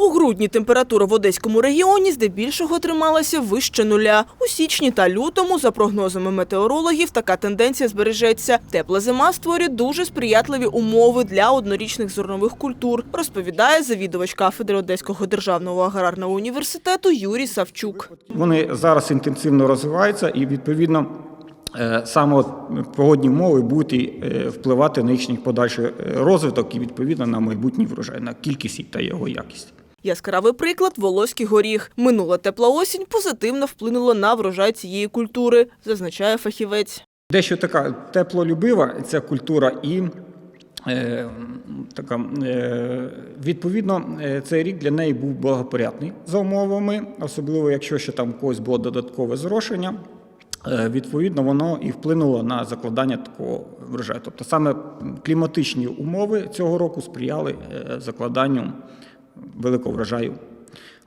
У грудні температура в Одеському регіоні здебільшого трималася вище нуля. У січні та лютому, за прогнозами метеорологів, така тенденція збережеться. Тепла зима створює дуже сприятливі умови для однорічних зернових культур, розповідає завідувач кафедри Одеського державного аграрного університету Юрій Савчук. Вони зараз інтенсивно розвиваються і відповідно. е, Саме погодні умови будуть е, впливати на їхній подальший е, розвиток і відповідно на майбутній врожай, на кількість та його якість. Яскравий приклад – волоський горіх. Минула тепла осінь позитивно вплинула на врожай цієї культури, зазначає фахівець. Дещо така теплолюбива ця культура і е, така, е, відповідно, е, цей рік для неї був благопорядний за умовами, особливо якщо ще там когось було додаткове зрошення. Е, Відповідно, воно і вплинуло на закладання такого врожаю. Тобто саме кліматичні умови цього року сприяли е, закладанню великого врожаю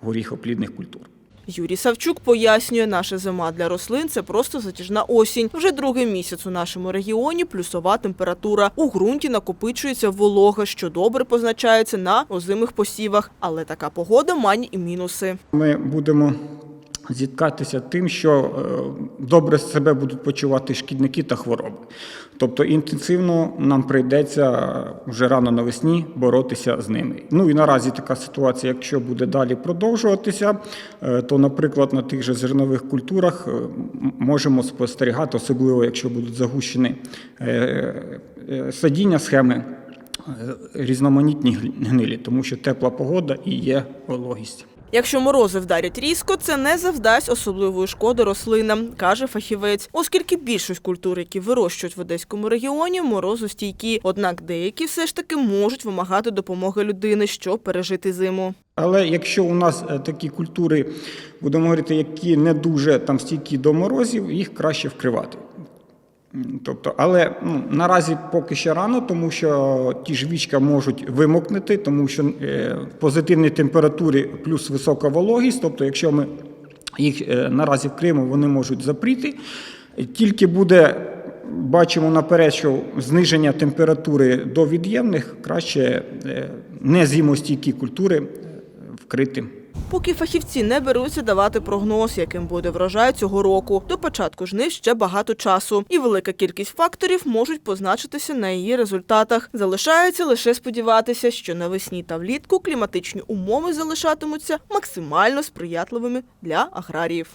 горіхоплідних культур. Юрій Савчук пояснює, наша зима для рослин – це просто затяжна осінь. Вже другий місяць у нашому регіоні плюсова температура. У ґрунті накопичується волога, що добре позначається на озимих посівах. Але така погода має і мінуси. Ми будемо зіткатися тим, що е, добре себе будуть почувати шкідники та хвороби. Тобто інтенсивно нам прийдеться вже рано навесні боротися з ними. Ну і наразі така ситуація, якщо буде далі продовжуватися, е, то, наприклад, на тих же зернових культурах е, можемо спостерігати, особливо якщо будуть загущені е, е, садіння схеми. е, Різноманітні гнилі, тому що тепла погода і є вологість. Якщо морози вдарять різко, це не завдасть особливої шкоди рослинам, каже фахівець, оскільки більшість культур, які вирощують в одеському регіоні, морозостійкі. Однак деякі все ж таки можуть вимагати допомоги людини, щоб пережити зиму. Але якщо у нас е, такі культури, будемо говорити, які не дуже там стійкі до морозів, їх краще вкривати. Тобто, але ну, наразі поки ще рано, тому що ті ж вічка можуть вимокнути, тому що е, в позитивній температурі плюс висока вологість. Тобто, якщо ми їх е, наразі вкриємо, вони можуть запріти. Тільки буде, бачимо наперед, що зниження температури до від'ємних краще е, незимостійкі культури е, вкрити. Поки фахівці не беруться давати прогноз, яким буде врожай цього року. До початку жнив ще багато часу, і велика кількість факторів можуть позначитися на її результатах. Залишається лише сподіватися, що навесні та влітку кліматичні умови залишатимуться максимально сприятливими для аграріїв.